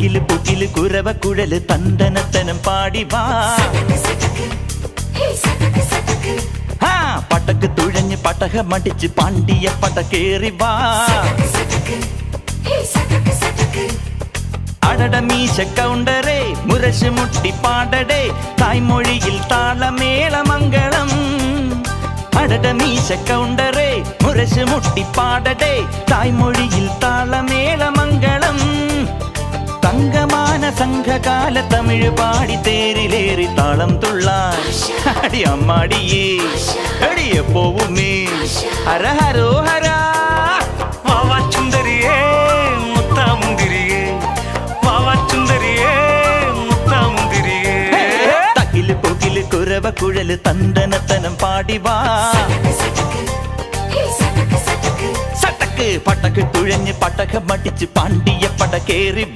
തക്കിൽ പുകിൽ കുരവ കുഴൽ തന്തനത്തനം പാടി വാ. പടക്ക് തുഴഞ്ഞ് പടക മടിച്ച് പാണ്ടിയ പടക്കേറി കേറി വാ. അടട മീശ കൗണ്ടറേ മുരശ് മുട്ടി പാടടേ തായ്മൊഴിയിൽ താളമേളമംഗളം മംഗളം. മീശ കൗണ്ടറേ മുരശ് മുട്ടി പാടടേ തായ്മൊഴിയിൽ താളമേളമംഗളം തങ്കമാന സംഘകാല തമിഴ് പാടി തേരിലേറി താളം തുള്ളാൻ. അടി അമ്മാടിയേ അടിയ പോവുമേ ഹര ഹരോ ഹര. വാവാച്ചുന്തരിയേ മുത്താമുന്തിരിയേ. വാവാച്ചുന്തരിയേ മുത്താമുന്തിരിയേ. തകിൽ പുകിൽ കുരവ കുഴൽ തന്തനത്തനം പാടി വാ സട്ടക്ക് പട്ടക്ക് തുഴഞ്ഞ് പടക മടിച്ച് പാണ്ടിയ പട കേറി വാ